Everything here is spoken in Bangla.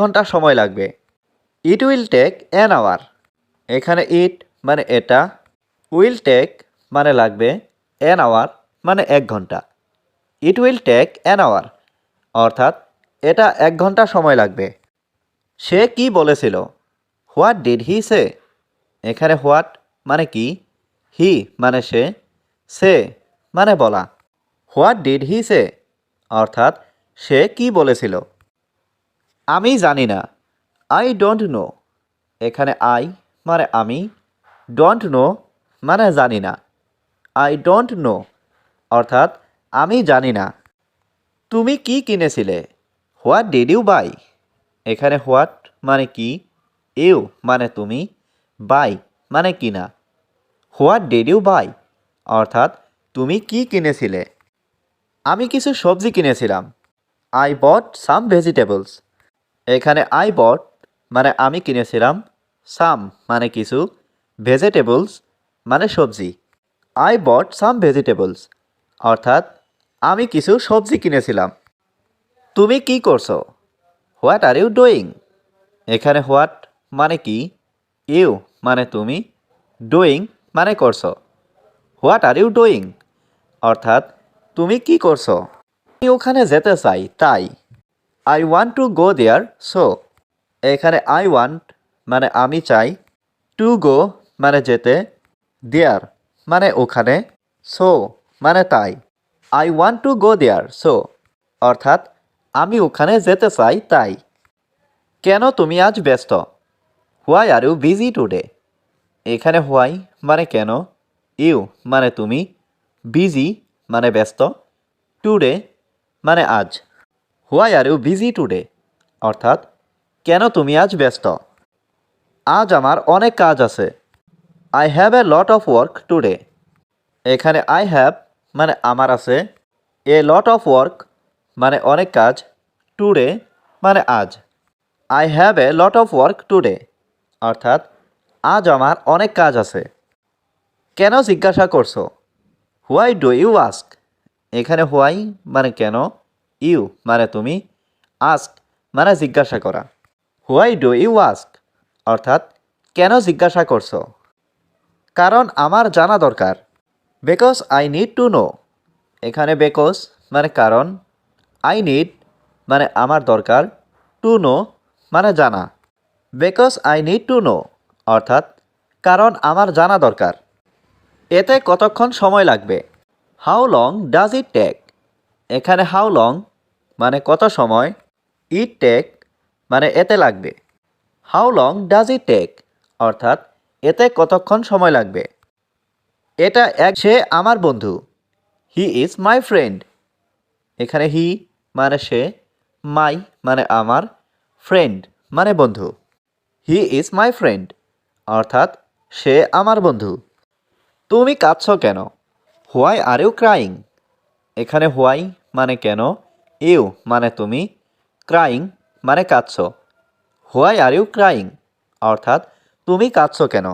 ঘণ্টা সময় লাগবে। It will take an hour এখানে ইট মানে এটা উইল টেক মানে লাগবে অ্যান আওয়ার মানে এক ঘণ্টা। It will take an hour অর্থাৎ এটা এক ঘণ্টা সময় লাগবে। সে কি বলেছিল? হোয়াট ডিড হি সে এখানে হোয়াট মানে কি? হি মানে সে সে মানে বলা। হোয়াট ডিড হি সে অর্থাৎ সে কি বলেছিল? আমি জানি না। আই ডোন্ট নো এখানে আই মানে আমি। ডোন্ট নো মানে জানি না। আই ডোন্ট নো অর্থাৎ আমি জানি না। তুমি কি কিনেছিলে? হোয়াট ডিড ইউ বাই এখানে হোয়াট মানে কি? ইউ মানে তুমি। বাই মানে কিনা। হোয়াট ডিড ইউ বাই অর্থাৎ তুমি কি কিনেছিলে? আমি কিছু সবজি কিনেছিলাম। আই বট সাম ভেজিটেবলস এখানে আই বট মানে আমি কিনেছিলাম সাম মানে কিছু ভেজিটেবলস মানে সবজি। আই বট সাম ভেজিটেবলস অর্থাৎ আমি কিছু সবজি কিনেছিলাম। তুমি কি করছ? হোয়াট আর ইউ ডুইং এখানে হোয়াট মানে কি? ইউ মানে তুমি ডুইং মানে করছ। হোয়াট আর ইউ ডুইং অর্থাৎ তুমি কি করছ? আমি ওখানে যেতে চাই, তাই। I want to go there so এখানে আই ওয়ান্ট মানে আমি চাই টু গো মানে যেতে দেয়ার মানে ওখানে সো মানে তাই। I want to go there so অর্থাৎ, আমি ওখানে যেতে চাই, তাই। কেন তুমি আজ ব্যস্ত? Why are you busy today এখানে হোয়াই মানে কেন? ইউ মানে তুমি বিজি মানে ব্যস্ত। টুডে মানে আজ। Why are you busy today? অর্থাৎ, কেন তুমি আজ ব্যস্ত? আজ আমার অনেক কাজ আছে। I have a lot of work today. এখানে আই হ্যাভ মানে আমার আছে, এ লট অফ ওয়ার্ক মানে অনেক কাজ, টুডে মানে আজ। I have a lot of work today. অর্থাৎ, আজ আমার অনেক কাজ আছে। কেন জিজ্ঞাসা করছ? Why do you ask? এখানে হোয়াই মানে কেন? ইউ মানে তুমি, আস্ক মানে জিজ্ঞাসা করা হোয়াই ডু ইউ আস্ক? অর্থাৎ কেন জিজ্ঞাসা করছ কারণ আমার জানা দরকার because I need to know এখানে বেকজ মানে কারণ আই নিড মানে আমার দরকার টু নো মানে জানা। Because I need to know অর্থাৎ কারণ আমার জানা দরকার এতে কতক্ষণ সময় লাগবে? How long does it take এখানে হাউ লং মানে কত সময়? ইট টেক মানে এতে লাগবে। How long does it take অর্থাৎ এতে কতক্ষণ সময় লাগবে? এটা এক সে আমার বন্ধু। হি ইজ মাই ফ্রেন্ড এখানে হি মানে সে মাই মানে আমার ফ্রেন্ড মানে বন্ধু। হি ইজ মাই ফ্রেন্ড অর্থাৎ সে আমার বন্ধু। তুমি কাঁদছ কেন? হোয়াই আর ইউ ক্রাইং এখানে হোয়াই মানে কেন? ইউ মানে তুমি ক্রাইং মানে কাঁদছ। Why are you crying? অর্থাৎ তুমি কাঁদছ কেন?